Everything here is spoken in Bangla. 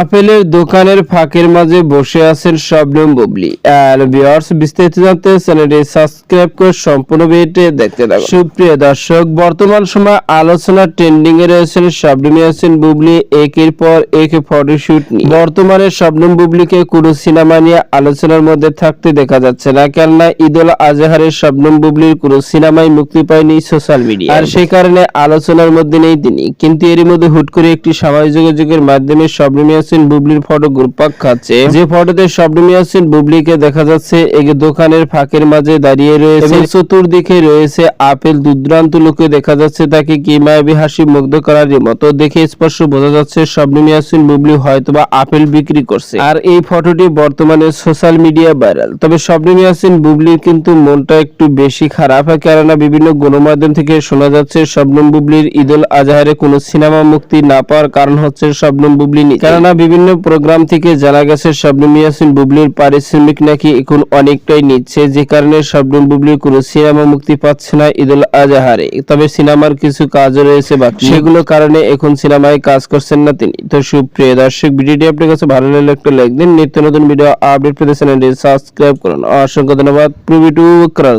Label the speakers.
Speaker 1: আপেলের দোকানের ফাঁকের মাঝে বসে আছেন শবনম বুবলি। আর ভিউয়ার্স বিস্তারিত জানতে চ্যানেলটি সাবস্ক্রাইব করে সম্পূর্ণ ভিডিওটি দেখতে থাকুন। সুপ্রিয় দর্শক, বর্তমান সময় আলোচনা ট্রেন্ডিং এ রয়েছেন শবনম ইয়াসিন বুবলি, একের পর এক ফটোশুট নিয়ে। বর্তমানে শবনম বুবলিকে কোনো সিনেমা নিয়ে আলোচনার মধ্যে থাকতে দেখা যাচ্ছে না, কেননা ঈদুল আজহারের শবনম বুবলির কোনো সিনেমাই মুক্তি পায়নি সোশ্যাল মিডিয়া আর সেই কারণে আলোচনার মধ্যে নেই তিনি। কিন্তু এরই মধ্যে হুট করে একটি সামাজিক যোগাযোগের মাধ্যমে শবনম ইয়াসিন বুবলির ফটো ঘুরপাক খাচ্ছে। যে ফটোতে শবনম ইয়াসিন বুবলিকে দেখা যাচ্ছে এক দোকানের ফাঁকের মাঝে দাঁড়িয়ে রয়েছে। চতুর্দিকে রয়েছে আপেল দুর্দান্ত লোকে দেখা যাচ্ছে তাকে কি মায়াবী হাসি মুগ্ধ করার মতো দেখে স্পষ্ট বোঝা যাচ্ছে শবনম ইয়াসিন বুবলি হয়তোবা আপেল বিক্রি করছে। আর এই ফটোটি বর্তমানে সোশ্যাল মিডিয়া ভাইরাল। তবে শবনম ইয়াসিন বুবলির কিন্তু মনটা একটু বেশি খারাপ হয় কেননা বিভিন্ন গণমাধ্যম থেকে শোনা যাচ্ছে শবনম বুবলির ঈদুল আজহারে কোনো সিনেমা মুক্তি না পাওয়ার কারণ হচ্ছে শবনম বুবলি। কেননা বিভিন্ন প্রোগ্রাম থেকে জানা গেছে শবনম ইয়াসিন বুবলির পারিশ্রমিক নাকি এখন অনেকটাই নিচ্ছে, যে কারণে শবনম বুবলির কোনো সিনেমা মুক্তি পাচ্ছে না ঈদুল আজহারে। তবে সিনেমার কিছু কাজ রয়েছে বাকি। সেগুলো কারণে এখন সিনেমায় কাজ করছেন না তিনি। তো সুপ্রিয় দর্শক, ভিডিওটি আপনার কাছে ভালো লাগলে একটা লাইক দিন। নিত্য নতুন ভিডিও আপডেট পেতে চ্যানেলটি সাবস্ক্রাইব করুন। অসংখ্য ধন্যবাদ। করার জন্য।